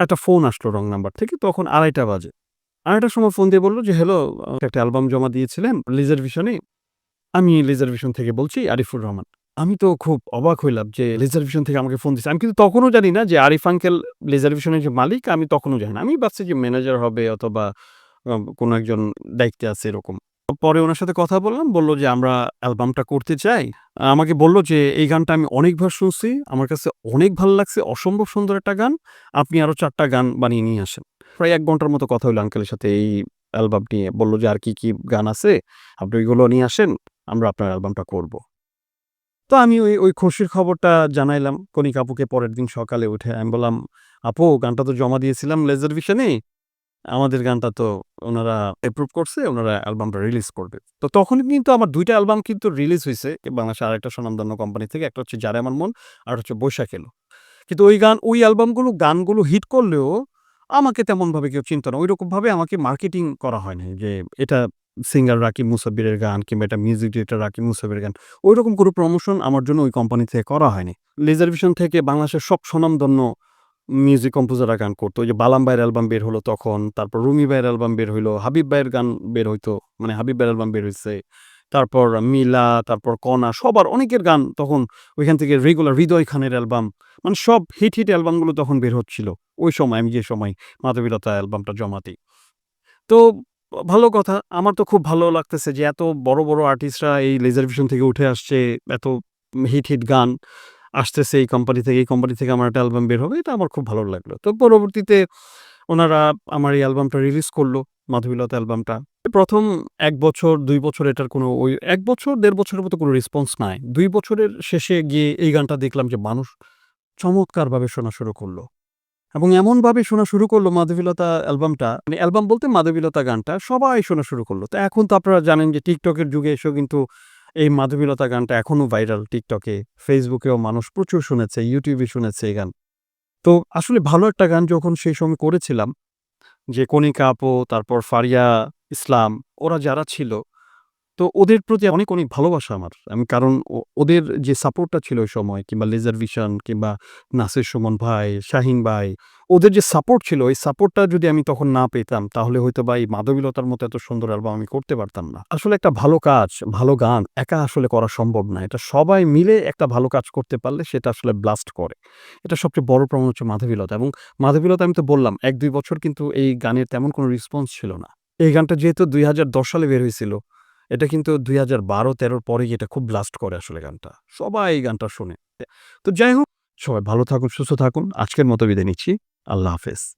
একটা ফোন আসলো wrong number থেকে, তখন আড়াইটা বাজে। আড়াইটার সময় ফোন দিয়ে বলল যে, হ্যালো একটা অ্যালবাম জমা দিয়েছিলেন লেজার ভিশনে আমি লেজার ভিশন থেকে বলছি আরিফুর রহমান। আমি তো খুব অবাক হইলাম যে লেজার ভিশন থেকে আমাকে ফোন দিচ্ছে আমি কিন্তু তখনও জানি না যে আরিফ আঙ্কেল লেজার ভিশনের যে মালিক, আমি তখনও জানি না। আমি ভাবছি যে ম্যানেজার হবে অথবা কোনো একজন দায়িত্বে আছে এরকম। পরে ওনার সাথে কথা বললাম, বলল যে, আমরা অ্যালবামটা করতে চাই। আমাকে বলল যে, এই গানটা আমি অনেকবার শুনছি, আমার কাছে অনেক ভালো লাগছে, অসম্ভব সুন্দর একটা গান, আপনি আরও চারটা গান বানিয়ে নিয়ে আসেন। প্রায় এক ঘণ্টার মতো কথা হলো আঙ্কেলের সাথে এই অ্যালবাম নিয়ে, বলল যে, আর কি কি গান আছে, আপনি ওইগুলো নিয়ে আসেন, আমরা আপনার অ্যালবামটা করব। তো আমি ওই ওই খুশির খবরটা জানাইলাম কনিক আপুকে পরের দিন সকালে উঠে আমি বললাম, আপু, গানটা তো জমা দিয়েছিলাম লেজার ভিশনে আমাদের গানটা তো ওনারা অ্যাপ্রুভ করছে, ওনারা অ্যালবামটা রিলিজ করবে। তো তখন কিন্তু আমার দুইটা অ্যালবাম কিন্তু রিলিজ হয়েছে বাংলাদেশের আরেকটা স্বনামধন্য কোম্পানি থেকে, একটা হচ্ছে যারে আমার মন, আর হচ্ছে বৈশাখ এলো। কিন্তু ওই গান, ওই অ্যালবামগুলো গানগুলো হিট করলেও আমাকে তেমনভাবে কেউ চিন্তা না। ওই রকমভাবে আমাকে মার্কেটিং করা হয় না যে এটা সিঙ্গার রাকিব মুসাব্বিরের গান কিংবা এটা মিউজিক ডিরেক্টর রাকিব মুসাব্বিরের গান ওই রকম কোনো প্রমোশন আমার জন্য ওই কোম্পানি থেকে করা হয়নি। লেজার ভিশন থেকে বাংলাদেশের সব স্বনামধন্য মিউজিক কম্পোজাররা গান করতো। যে বালাম ভাইয়ের অ্যালবাম বের হলো তখন, তারপর রুমি ভাইয়ের অ্যালবাম বের হইল, হাবিব ভাইয়ের গান বের হইতো মানে হাবিব ভাইয়ের অ্যালবাম বের হয়েছে তারপর মিলা, তারপর কনা, সবার অনেকের গান তখন ওইখান থেকে রেগুলার হৃদয় খানের অ্যালবাম মানে সব হিট হিট অ্যালবামগুলো তখন বের হচ্ছিল। ওই সময়, আমি যে সময় মাধবীলতা অ্যালবামটা জমাতে। তো ভালো কথা, আমার তো খুব ভালো লাগতেছে যে এত বড় বড় আর্টিস্টরা এই লেজার ভিশন থেকে উঠে আসছে, এত হিট হিট গান। আসতেছে এই কোম্পানি থেকে, এই কোম্পানি থেকে আমার একটা অ্যালবাম বের হবে, এটা আমার খুব ভালো লাগল। তো পরবর্তীতে ওনারা আমার এই অ্যালবামটা রিলিজ করল, মাধবীলতা অ্যালবামটা প্রথম এক বছর, দুই বছর এটার কোনো ওই, এক বছর, দেড় বছরের মতো কোনো রেসপন্স নাই। দুই বছরের শেষে গিয়ে এই গানটা দেখলাম যে মানুষ চমৎকারভাবে শোনা শুরু করল। এবং এমনভাবে শোনা শুরু করল মাধবীলতা অ্যালবামটা মানে অ্যালবাম বলতে মাধবীলতা গানটা, সবাই শোনা শুরু করল। তো এখন তো আপনারা জানেন যে টিকটকের যুগে এসেও কিন্তু এই মাধবীলতা গানটা এখনও ভাইরাল টিকটকে, ফেসবুকেও মানুষ প্রচুর শুনেছে, ইউটিউবে শুনেছে এই গান। তো আসলে ভালো একটা গান যখন সেই সময় করেছিলাম, যে কণিকা আপো, তারপর ফারিয়া ইসলাম, ওরা যারা ছিল তো ওদের প্রতি অনেক অনেক ভালোবাসা আমার। আমি কারণ ওদের যে সাপোর্টটা ছিল ওই সময়, কিংবা লেজার ভিশন কিংবা নাসির সুমন ভাই শাহিন ভাই, ওদের যে সাপোর্ট ছিল, ওই সাপোর্টটা যদি আমি তখন না পেতাম, তাহলে হয়তো বা এই মাধবীলতার মতো এত সুন্দর অ্যালবাম আমি করতে পারতাম না। আসলে একটা ভালো কাজ, ভালো গান একা আসলে করা সম্ভব না। এটা সবাই মিলে একটা ভালো কাজ করতে পারলে সেটা আসলে ব্লাস্ট করে। এটা সবচেয়ে বড় প্রমাণ হচ্ছে মাধবীলতা। এবং মাধবীলতা আমি তো বললাম, এক, দুই বছর কিন্তু এই গানের তেমন কোনো রেসপন্স ছিল না। এই গানটা যেহেতু দুই হাজার দশ সালে বের হয়েছিল এটা কিন্তু দুই হাজার বারো তেরোর পরে এটা খুব ব্লাস্ট করে আসলে গানটা। সবাই এই গানটা শুনে। তো যাই হোক, সবাই ভালো থাকুন, সুস্থ থাকুন। আজকের মতো বিদায় নিচ্ছি। আল্লাহ হাফেজ।